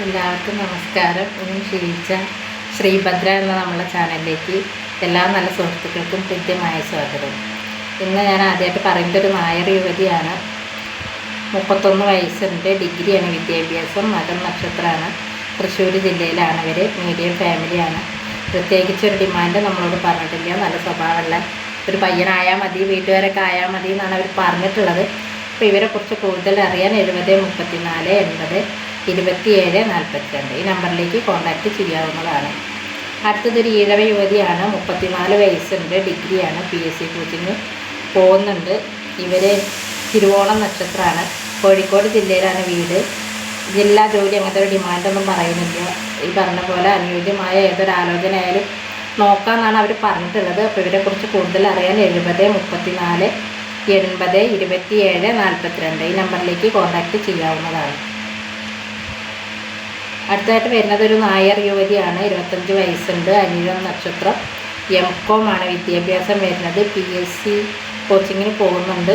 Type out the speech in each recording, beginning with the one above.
എല്ലാവർക്കും നമസ്കാരം. ഇനി ക്ഷീണിച്ച ശ്രീഭദ്ര എന്ന നമ്മളെ ചാനലിലേക്ക് എല്ലാ നല്ല സുഹൃത്തുക്കൾക്കും കൃത്യമായ സ്വാഗതം. ഇന്ന് ഞാൻ ആദ്യമായിട്ട് പറയുന്നത് ഒരു നായർ യുവതിയാണ്. മുപ്പത്തൊന്ന് വയസ്സുണ്ട് ഡിഗ്രിയാണ് വിദ്യാഭ്യാസം മകൻ നക്ഷത്രമാണ്. തൃശ്ശൂർ ജില്ലയിലാണ് ഇവർ മീഡിയം ഫാമിലിയാണ്. പ്രത്യേകിച്ച് ഒരു ഡിമാൻഡ് നമ്മളോട് പറഞ്ഞിട്ടില്ല. നല്ല സ്വഭാവമുള്ള ഒരു പയ്യനായാൽ മതി വീട്ടുകാരൊക്കെ ആയാൽ മതി എന്നാണ് അവർ പറഞ്ഞിട്ടുള്ളത്. അപ്പോൾ ഇവരെക്കുറിച്ച് കൂടുതൽ അറിയാൻ എഴുപത് മുപ്പത്തിനാല് എൺപത് ഇരുപത്തിയേഴ് നാൽപ്പത്തിരണ്ട്. ഈ നമ്പറിലേക്ക് കോൺടാക്റ്റ് ചെയ്യാവുന്നതാണ്. അടുത്തതൊരു ഈഴവ യുവതിയാണ് മുപ്പത്തിനാല് വയസ്സുണ്ട് ഡിഗ്രിയാണ് പി എസ് സി കോച്ചിങ് പോകുന്നുണ്ട്. ഇവരെ തിരുവോണം നക്ഷത്രമാണ്. കോഴിക്കോട് ജില്ലയിലാണ് വീട്. ജില്ലാ ജോലി അങ്ങനത്തെ ഒരു ഡിമാൻഡൊന്നും പറയുന്നില്ല. ഈ പറഞ്ഞ പോലെ അനുയോജ്യമായ ഏതൊരു ആലോചന ആയാലും നോക്കാമെന്നാണ് അവർ പറഞ്ഞിട്ടുള്ളത്. അപ്പോൾ ഇവരെക്കുറിച്ച് കൂടുതൽ അറിയാൻ എഴുപത് മുപ്പത്തിനാല് എൺപത് ഇരുപത്തിയേഴ് നാൽപ്പത്തിരണ്ട്. ഈ നമ്പറിലേക്ക് കോൺടാക്റ്റ് ചെയ്യാവുന്നതാണ്. അടുത്തതായിട്ട് വരുന്നത് ഒരു നായർ യുവതിയാണ് ഇരുപത്തഞ്ച് വയസ്സുണ്ട് അനിഴം നക്ഷത്രം. എം. ആണ് വിദ്യാഭ്യാസം വരുന്നത് പി എസ് സി കോച്ചിങ്ങിന് പോകുന്നുണ്ട്.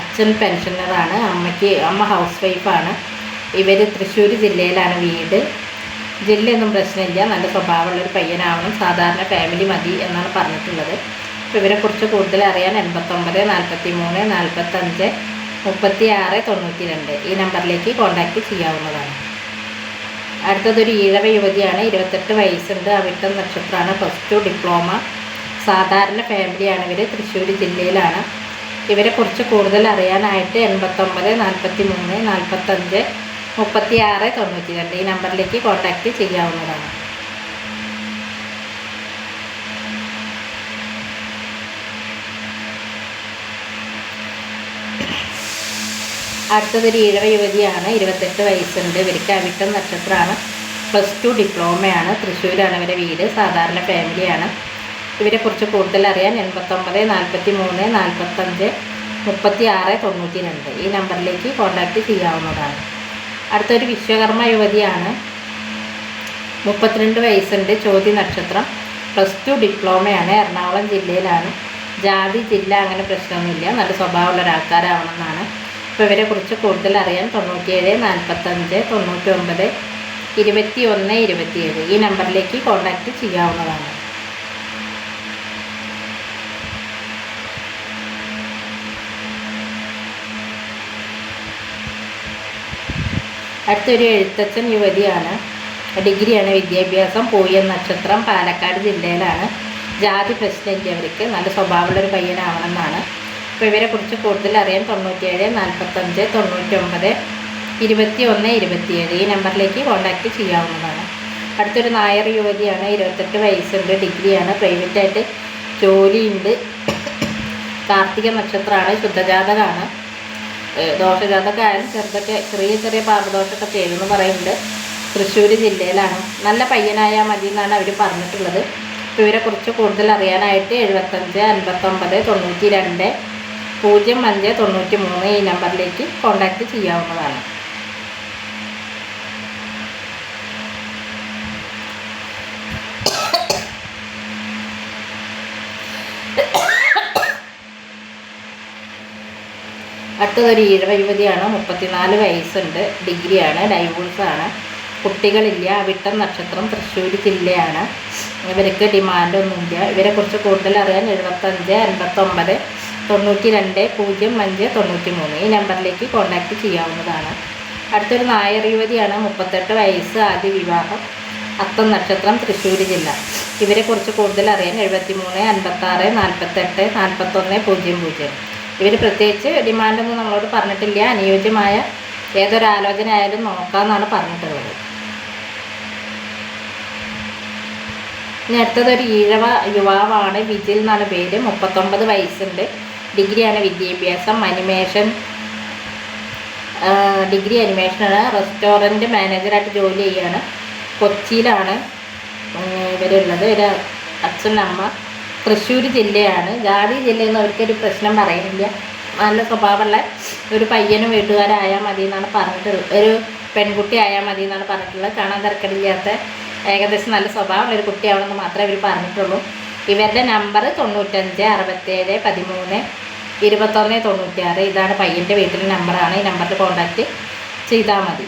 അച്ഛൻ പെൻഷനറാണ് അമ്മയ്ക്ക് അമ്മ ഹൗസ് വൈഫാണ് ഇവർ തൃശ്ശൂർ ജില്ലയിലാണ് വീട്. ജില്ലയൊന്നും പ്രശ്നമില്ല നല്ല സ്വഭാവമുള്ളൊരു പയ്യനാവണം സാധാരണ ഫാമിലി മതി എന്നാണ് പറഞ്ഞിട്ടുള്ളത്. അപ്പോൾ ഇവരെക്കുറിച്ച് കൂടുതൽ അറിയാൻ എൺപത്തൊമ്പത് നാൽപ്പത്തി മൂന്ന് നാൽപ്പത്തഞ്ച് മുപ്പത്തി ആറ് തൊണ്ണൂറ്റി രണ്ട് ഈ നമ്പറിലേക്ക് കോൺടാക്റ്റ് ചെയ്യാവുന്നതാണ്. അടുത്തതൊരു ഈഴവ യുവതിയാണ്. ഇരുപത്തെട്ട് വയസ്സുണ്ട്. അവിട്ടം നക്ഷത്രമാണ് പ്ലസ് ടു ഡിപ്ലോമ സാധാരണ ഫാമിലിയാണ് ഇവർ തൃശ്ശൂർ ജില്ലയിലാണ്. ഇവരെ കുറിച്ച് കൂടുതൽ അറിയാനായിട്ട് എൺപത്തൊമ്പത് നാൽപ്പത്തി മൂന്ന് നാൽപ്പത്തഞ്ച് മുപ്പത്തി ആറ് തൊണ്ണൂറ്റി രണ്ട് ഈ നമ്പറിലേക്ക് കോൺടാക്റ്റ് ചെയ്യാവുന്നതാണ്. അടുത്തതൊരു ഈഴവ യുവതിയാണ് ഇരുപത്തെട്ട് വയസ്സുണ്ട്. ഇവർക്ക് അവിട്ടം നക്ഷത്രമാണ്. പ്ലസ് ടു ഡിപ്ലോമയാണ്. തൃശ്ശൂരാണ് ഇവരെ വീട്. സാധാരണ ഫാമിലിയാണ്. ഇവരെക്കുറിച്ച് കൂടുതൽ അറിയാൻ എൺപത്തൊമ്പത് നാൽപ്പത്തി മൂന്ന് നാൽപ്പത്തഞ്ച് മുപ്പത്തി ആറ് തൊണ്ണൂറ്റി രണ്ട് ഈ നമ്പറിലേക്ക് കോൺടാക്റ്റ് ചെയ്യാവുന്നതാണ്. അടുത്തൊരു വിശ്വകർമ്മ യുവതിയാണ്. മുപ്പത്തിരണ്ട് വയസ്സുണ്ട്. ചോദ്യ നക്ഷത്രം. Plus two ഡിപ്ലോമയാണ്. എറണാകുളം ജില്ലയിലാണ്. ജാതി ജില്ല അങ്ങനെ പ്രശ്നമൊന്നുമില്ല. നല്ല സ്വഭാവമുള്ള ഒരാൾക്കാരാവണമെന്നാണ്. അപ്പോൾ ഇവരെക്കുറിച്ച് കൂടുതൽ അറിയാൻ തൊണ്ണൂറ്റിയേഴ് നാൽപ്പത്തഞ്ച് തൊണ്ണൂറ്റി ഒൻപത് ഇരുപത്തി ഒന്ന് ഇരുപത്തിയേഴ് ഈ നമ്പറിലേക്ക് കോൺടാക്റ്റ് ചെയ്യാവുന്നതാണ്. അടുത്തൊരു എഴുത്തച്ഛൻ യുവതിയാണ്. ഡിഗ്രിയാണ് വിദ്യാഭ്യാസം പോയ നക്ഷത്രം പാലക്കാട് ജില്ലയിലാണ്. ജാതി പ്രശ്നമില്ല അവർക്ക് നല്ല സ്വഭാവമുള്ളൊരു പയ്യനാവണമെന്നാണ് അപ്പോൾ ഇവരെക്കുറിച്ച് കൂടുതൽ അറിയാൻ തൊണ്ണൂറ്റിയേഴ് നാൽപ്പത്തഞ്ച് തൊണ്ണൂറ്റൊമ്പത് ഇരുപത്തി ഒന്ന് ഇരുപത്തിയേഴ് ഈ നമ്പറിലേക്ക് കോൺടാക്റ്റ് ചെയ്യാവുന്നതാണ്. അടുത്തൊരു നായർ യുവതിയാണ് ഇരുപത്തെട്ട് വയസ്സുണ്ട് ഡിഗ്രിയാണ് പ്രൈവറ്റായിട്ട് ജോലിയുണ്ട്. കാർത്തിക നക്ഷത്രമാണ് ശുദ്ധജാതകമാണ് ദോഷജാതക ആയാലും ചെറുതൊക്കെ ചെറിയ ചെറിയ പാപദോഷമൊക്കെ ചെയ്തെന്ന് പറയുന്നുണ്ട്. തൃശ്ശൂർ ജില്ലയിലാണ്. നല്ല പയ്യനായാൽ മതി എന്നാണ് അവർ പറഞ്ഞിട്ടുള്ളത് ഇവരെക്കുറിച്ച് കൂടുതൽ അറിയാനായിട്ട് എഴുപത്തഞ്ച് അൻപത്തൊമ്പത് തൊണ്ണൂറ്റി രണ്ട് പൂജ്യം അഞ്ച് തൊണ്ണൂറ്റി മൂന്ന് ഈ നമ്പറിലേക്ക് കോൺടാക്റ്റ് ചെയ്യാവുന്നതാണ്. അടുത്തതൊരു ഈഴവ യുവതിയാണ് മുപ്പത്തിനാല് വയസ്സുണ്ട് ഡിഗ്രിയാണ് ഡൈവോഴ്സാണ്. കുട്ടികളില്ല വിട്ടം നക്ഷത്രം തൃശ്ശൂർ ജില്ലയാണ്. ഇവർക്ക് ഡിമാൻഡൊന്നുമില്ല ഇവരെക്കുറിച്ച് കൂടുതൽ അറിയാൻ എഴുപത്തഞ്ച് അൻപത്തൊമ്പത് തൊണ്ണൂറ്റി രണ്ട് പൂജ്യം അഞ്ച് തൊണ്ണൂറ്റി മൂന്ന് ഈ നമ്പറിലേക്ക് കോൺടാക്റ്റ് ചെയ്യാവുന്നതാണ്. അടുത്തൊരു നായർ യുവതിയാണ് മുപ്പത്തെട്ട് വയസ്സ് ആദ്യ വിവാഹം അത്തം നക്ഷത്രം തൃശ്ശൂർ ജില്ല. ഇവരെക്കുറിച്ച് കൂടുതൽ അറിയാൻ എഴുപത്തി മൂന്ന് അൻപത്താറ് നാൽപ്പത്തെട്ട് നാൽപ്പത്തൊന്ന് പൂജ്യം പൂജ്യം. ഇവർ പ്രത്യേകിച്ച് ഡിമാൻഡൊന്നും നമ്മളോട് പറഞ്ഞിട്ടില്ല. അനുയോജ്യമായ ഏതൊരാലോചന ആയാലും നോക്കാമെന്നാണ് പറഞ്ഞിട്ടുള്ളത്. ഇനി അടുത്തതൊരു ഈഴവ യുവാവാണ് വിജിൽ എന്നാണ് പേര്. മുപ്പത്തൊമ്പത് വയസ്സുണ്ട്. ഡിഗ്രിയാണ് വിദ്യാഭ്യാസം അനിമേഷൻ. ഡിഗ്രി അനിമേഷനാണ്. റെസ്റ്റോറന്റ് മാനേജറായിട്ട് ജോലി ചെയ്യുകയാണ് കൊച്ചിയിലാണ്. ഇവരുള്ളത്. ഒരു അച്ഛൻ അമ്മ. തൃശ്ശൂർ ജില്ലയാണ്. ജാതി ജില്ലയെന്ന് അവർക്കൊരു പ്രശ്നം പറയുന്നില്ല. നല്ല സ്വഭാവമുള്ള ഒരു പയ്യനും വീട്ടുകാരായാൽ മതി എന്നാണ് പറഞ്ഞിട്ടുള്ളത് ഒരു പെൺകുട്ടി ആയാൽ മതി എന്നാണ് പറഞ്ഞിട്ടുള്ളത് കാണാൻ തിരക്കടില്ലാത്ത ഏകദേശം നല്ല സ്വഭാവമുള്ള ഒരു കുട്ടിയാവണമെന്ന് മാത്രമേ ഇവർ പറഞ്ഞിട്ടുള്ളൂ. ഇവരുടെ നമ്പർ തൊണ്ണൂറ്റഞ്ച് അറുപത്തേഴ് പതിമൂന്ന് ഇരുപത്തൊന്ന് തൊണ്ണൂറ്റിയാറ്. ഇതാണ് പയ്യന്റെ വീട്ടിലെ നമ്പറാണ്. ഈ നമ്പറിൽ കോൺടാക്റ്റ് ചെയ്താൽ മതി.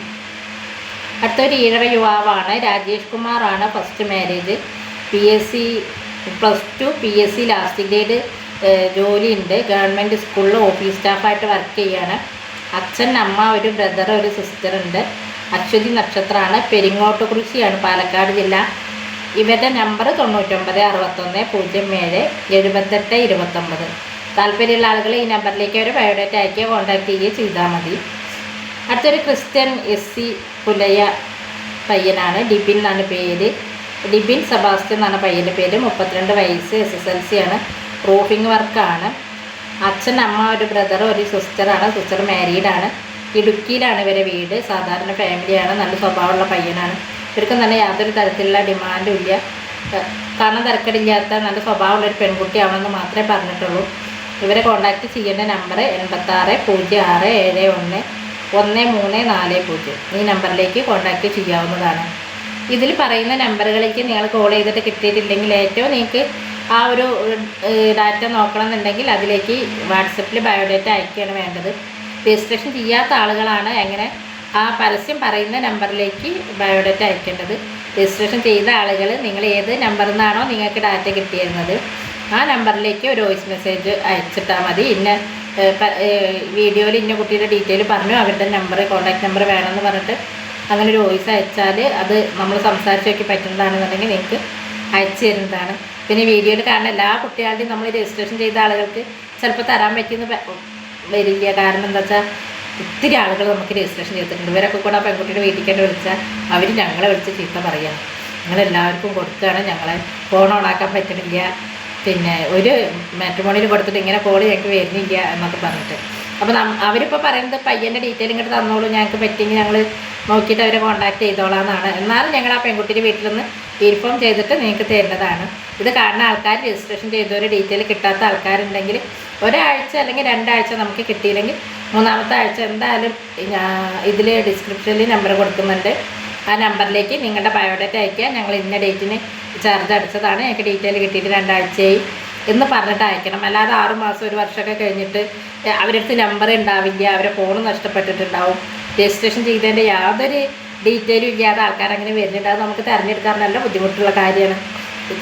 അടുത്തൊരു ഈഴവ യുവാവാണ്. രാജേഷ് കുമാറാണ് first marriage P S C plus two P S C last grade ജോലിയുണ്ട്. ഗവൺമെന്റ് സ്കൂളിൽ ഓഫീസ് സ്റ്റാഫായിട്ട് വർക്ക് ചെയ്യാണ്. അച്ഛൻ അമ്മ ഒരു ബ്രദർ ഒരു സിസ്റ്റർ ഉണ്ട്. അശ്വതി നക്ഷത്രമാണ് പെരിങ്ങോട്ട് കൃഷിയാണ് പാലക്കാട് ജില്ല. ഇവരുടെ നമ്പർ തൊണ്ണൂറ്റൊമ്പത് അറുപത്തൊന്ന് പൂജ്യം ഏഴ് എഴുപത്തെട്ട് ഇരുപത്തൊമ്പത്. താല്പര്യമുള്ള ആളുകൾ ഈ നമ്പറിലേക്ക് ഒരു ബയോഡേറ്റ അയക്കുകയോ കോൺടാക്ട് ചെയ്യുകയോ ചെയ്താൽ മതി. അടുത്തൊരു ക്രിസ്ത്യൻ എസ് സി പുലയ പയ്യനാണ്. ഡിബിൻ എന്നാണ് പേര്. ഡിബിൻ സബാസ്റ്റ്യൻ എന്നാണ് പയ്യന്റെ പേര്. മുപ്പത്തിരണ്ട് വയസ്സ് എസ് എസ് എൽ സി ആണ്. റൂഫിംഗ് വർക്കാണ് അച്ഛൻ അമ്മ ഒരു ബ്രദർ ഒരു സിസ്റ്ററാണ് സിസ്റ്റർ മാരീഡാണ് ഇടുക്കിയിലാണ് ഇവരെ വീട്. സാധാരണ ഫാമിലിയാണ് നല്ല സ്വഭാവമുള്ള പയ്യനാണ്. ഇവർക്കും തന്നെ യാതൊരു തരത്തിലുള്ള ഡിമാൻഡും ഇല്ല. കാരണം തിരക്കടില്ലാത്ത നല്ല സ്വഭാവമുള്ള ഒരു പെൺകുട്ടിയാണെന്ന് മാത്രമേ പറഞ്ഞിട്ടുള്ളൂ. ഇവരെ കോൺടാക്റ്റ് ചെയ്യേണ്ട നമ്പർ എൺപത്താറ് പൂജ്യം ആറ് ഏഴ് ഒന്ന് ഒന്ന് മൂന്ന് നാല് പൂജ്യം. ഈ നമ്പറിലേക്ക് കോൺടാക്റ്റ് ചെയ്യാവുന്നതാണ്. ഇതിൽ പറയുന്ന നമ്പറുകളിലേക്ക് നിങ്ങൾ കോൾ ചെയ്തിട്ട് കിട്ടിയിട്ടില്ലെങ്കിൽ ഏറ്റവും നിങ്ങൾക്ക് ആ ഒരു ഡാറ്റ നോക്കണം എന്നുണ്ടെങ്കിൽ അതിലേക്ക് വാട്സപ്പിൽ ബയോഡേറ്റ അയക്കുകയാണ് വേണ്ടത്. രജിസ്ട്രേഷൻ ചെയ്യാത്ത ആളുകളാണ് എങ്ങനെ ആ പരസ്യം പറയുന്ന നമ്പറിലേക്ക് ബയോഡേറ്റ അയക്കേണ്ടത്. രജിസ്ട്രേഷൻ ചെയ്ത ആളുകൾ നിങ്ങൾ ഏത് നമ്പറിൽ നിന്നാണോ നിങ്ങൾക്ക് ഡാറ്റ കിട്ടിയിരുന്നത്. ആ നമ്പറിലേക്ക് ഒരു വോയിസ് മെസ്സേജ് അയച്ചിട്ടാൽ മതി. ഇന്ന വീഡിയോയിൽ ഇന്ന കുട്ടിയുടെ ഡീറ്റെയിൽ പറഞ്ഞു അവരുടെ നമ്പർ കോൺടാക്ട് നമ്പർ വേണമെന്ന് പറഞ്ഞിട്ട് അങ്ങനെ ഒരു വോയിസ് അയച്ചാൽ അത് നമ്മൾ സംസാരിച്ച് നോക്കി പറ്റുന്നതാണെന്നുണ്ടെങ്കിൽ നിങ്ങൾക്ക് അയച്ചു തരുന്നതാണ്. പിന്നെ വീഡിയോയിൽ കാണുന്ന എല്ലാ കുട്ടികളുടെയും നമ്മൾ രജിസ്ട്രേഷൻ ചെയ്ത ആളുകൾക്ക് ചിലപ്പോൾ തരാൻ പറ്റിയെന്ന് വരില്ല. കാരണം എന്താ വെച്ചാൽ ഒത്തിരി ആളുകൾ നമുക്ക് രജിസ്ട്രേഷൻ ചെയ്തിട്ടുണ്ട്. ഇവരൊക്കെ കൂടെ ആ പെൺകുട്ടിയുടെ വീട്ടിലേക്ക് വിളിച്ചാൽ അവർ ഞങ്ങളെ വിളിച്ച് ചീത്ത പറയണം. ഞങ്ങളെല്ലാവർക്കും കൊടുക്കുകയാണ്. ഞങ്ങളെ ഫോൺ ഓണാക്കാൻ പറ്റണില്ല. പിന്നെ ഒരു മാട്രിമോണിയിൽ കൊടുത്തിട്ട് ഇങ്ങനെ കോൾ ഞങ്ങൾക്ക് വരുന്നില്ല എന്നൊക്കെ പറഞ്ഞിട്ട്. അപ്പോൾ അവരിപ്പോൾ പറയുന്നത് പയ്യന്റെ ഡീറ്റെയിൽ ഇങ്ങോട്ട് തന്നോളൂ ഞങ്ങൾക്ക് പറ്റിയെങ്കിൽ ഞങ്ങൾ നോക്കിയിട്ട് അവരെ കോൺടാക്ട് ചെയ്തോളാം എന്നാണ് എന്നാലും ഞങ്ങൾ ആ പെൺകുട്ടിയുടെ വീട്ടിൽ നിന്ന് ഇൻഫോം ചെയ്തിട്ട് നിങ്ങൾക്ക് തരുന്നതാണ്. ഇത് കാരണം ആൾക്കാർ രജിസ്ട്രേഷൻ ചെയ്തവരെ ഡീറ്റെയിൽ കിട്ടാത്ത ആൾക്കാരുണ്ടെങ്കിൽ ഒരാഴ്ച അല്ലെങ്കിൽ രണ്ടാഴ്ച നമുക്ക് കിട്ടിയില്ലെങ്കിൽ മൂന്നാമത്തെ ആഴ്ച എന്തായാലും ഇതിൽ ഡിസ്ക്രിപ്ഷനിൽ നമ്പർ കൊടുക്കുന്നുണ്ട്. ആ നമ്പറിലേക്ക് നിങ്ങളുടെ ബയോഡേറ്റ അയക്കുക ഞങ്ങൾ ഇന്ന ഡേറ്റിന് ചാർജ് അടച്ചതാണ് ഞങ്ങൾക്ക് ഡീറ്റെയിൽ കിട്ടിയിട്ട് രണ്ടാഴ്ചയായി എന്ന് പറഞ്ഞിട്ട് അയക്കണം. അല്ലാതെ ആറ് മാസം ഒരു വർഷമൊക്കെ കഴിഞ്ഞിട്ട് അവരടുത്ത് നമ്പർ ഉണ്ടാവില്ല. അവരെ ഫോൺ നഷ്ടപ്പെട്ടിട്ടുണ്ടാവും. രജിസ്ട്രേഷൻ ചെയ്തതിന്റെ യാതൊരു ഡീറ്റെയിലും ഇല്ലാതെ ആൾക്കാർ അങ്ങനെ വരുന്നുണ്ട്. അത് നമുക്ക് തിരഞ്ഞെടുക്കാൻ നല്ല ബുദ്ധിമുട്ടുള്ള കാര്യമാണ്.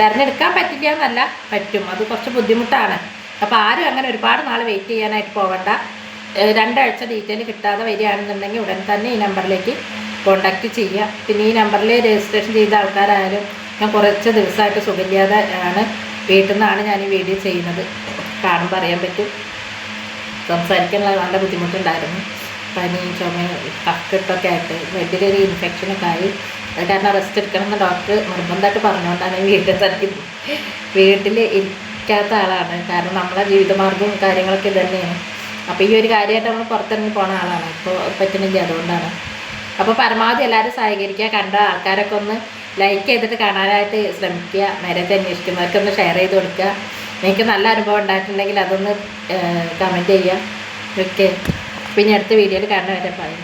തിരഞ്ഞെടുക്കാൻ പറ്റില്ല എന്നല്ല പറ്റും. അത് കുറച്ച് ബുദ്ധിമുട്ടാണ്. അപ്പോൾ ആരും അങ്ങനെ ഒരുപാട് നാൾ വെയിറ്റ് ചെയ്യാനായിട്ട് പോകണ്ട. രണ്ടാഴ്ച ഡീറ്റെയിൽ കിട്ടാതെ വരികയാണെന്നുണ്ടെങ്കിൽ ഉടൻ തന്നെ ഈ നമ്പറിലേക്ക് കോണ്ടാക്ട് ചെയ്യുക. പിന്നെ ഈ നമ്പറിൽ രജിസ്ട്രേഷൻ ചെയ്ത ആൾക്കാരായാലും ഞാൻ കുറച്ച് ദിവസമായിട്ട് സുഖമില്ലാതെ ആണ് വീട്ടിൽ നിന്നാണ് ഞാൻ ഈ വീഡിയോ ചെയ്യുന്നത്. കാണുമ്പോൾ അറിയാൻ പറ്റും. സംസാരിക്കാനുള്ള നല്ല ബുദ്ധിമുട്ടുണ്ടായിരുന്നു. പനി ചുമ കക്കിട്ടൊക്കെ ആയിട്ട് വലിയൊരു ഇൻഫെക്ഷനൊക്കെ ആയി. അത് കാരണം റെസ്റ്റ് എടുക്കണം എന്ന് ഡോക്ടർ നിർബന്ധമായിട്ട് പറഞ്ഞുകൊണ്ടാണ് വീട്ടിൽ തന്നെ വീട്ടിൽ ഇരിക്കാത്ത ആളാണ്. കാരണം നമ്മളെ ജീവിതമാർഗവും കാര്യങ്ങളൊക്കെ ഇത് തന്നെയാണ്. അപ്പോൾ ഈ ഒരു കാര്യമായിട്ട് നമ്മൾ പുറത്തിറങ്ങി പോണ ആളാണ്. ഇപ്പോൾ പറ്റുന്നില്ല അതുകൊണ്ടാണ്. അപ്പോൾ പരമാവധി എല്ലാവരും സഹകരിക്കുക. കണ്ട ആൾക്കാരൊക്കെ ഒന്ന് ലൈക്ക് ചെയ്തിട്ട് കാണാനായിട്ട് ശ്രമിക്കുക. നേരെ അന്വേഷിക്കുന്നവർക്ക് ഒന്ന് ഷെയർ ചെയ്ത് കൊടുക്കുക. നിങ്ങൾക്ക് നല്ല അനുഭവം ഉണ്ടായിട്ടുണ്ടെങ്കിൽ അതൊന്ന് കമന്റ് ചെയ്യുക. ഓക്കെ പിന്നെ അടുത്ത വീഡിയോയിൽ കാണാൻ വരാൻ പറയും